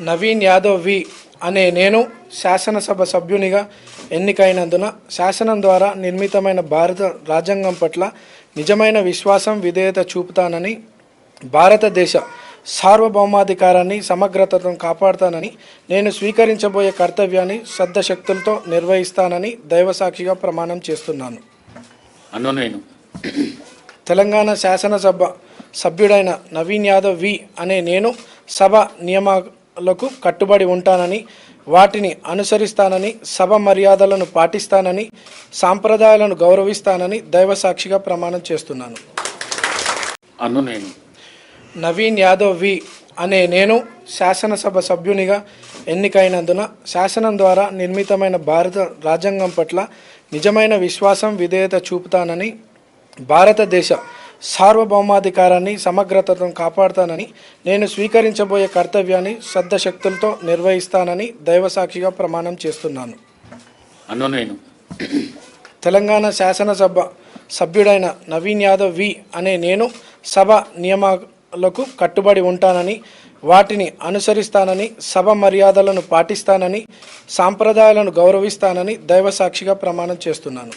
నవీన్ యాదవ్ వి అనే నేను శాసనసభ సభ్యునిగా ఎన్నికైనందున శాసనం ద్వారా నిర్మితమైన భారత రాజ్యాంగం పట్ల నిజమైన విశ్వాసం విధేయత చూపుతానని భారతదేశ సార్వభౌమాధికారాన్ని సమగ్రతను కాపాడుతానని నేను స్వీకరించబోయే కర్తవ్యాన్ని శ్రద్ధశక్తులతో నిర్వహిస్తానని దైవసాక్షిగా ప్రమాణం చేస్తున్నాను. అన్ను నేను. తెలంగాణ శాసనసభ సభ్యుడైన నవీన్ యాదవ్ వి అనే నేను సభ నియమాలకు కట్టుబడి ఉంటానని వాటిని అనుసరిస్తానని సభ మర్యాదలను పాటిస్తానని సాంప్రదాయాలను గౌరవిస్తానని దైవసాక్షిగా ప్రమాణం చేస్తున్నాను. అన్ను నేను. నవీన్ యాదవ్ వి అనే నేను శాసనసభ సభ్యునిగా ఎన్నికైనందున శాసనం ద్వారా నిర్మితమైన భారత రాజ్యాంగం పట్ల నిజమైన విశ్వాసం విధేయత చూపుతానని భారతదేశ సార్వభౌమాధికారాన్ని సమగ్రతను కాపాడుతానని నేను స్వీకరించబోయే కర్తవ్యాన్ని శ్రద్ధశక్తులతో నిర్వహిస్తానని దైవసాక్షిగా ప్రమాణం చేస్తున్నాను. తెలంగాణ శాసనసభ సభ్యుడైన నవీన్ యాదవ్ వి అనే నేను సభ నియమాలకు కట్టుబడి ఉంటానని వాటిని అనుసరిస్తానని సభ మర్యాదలను పాటిస్తానని సాంప్రదాయాలను గౌరవిస్తానని దైవసాక్షిగా ప్రమాణం చేస్తున్నాను.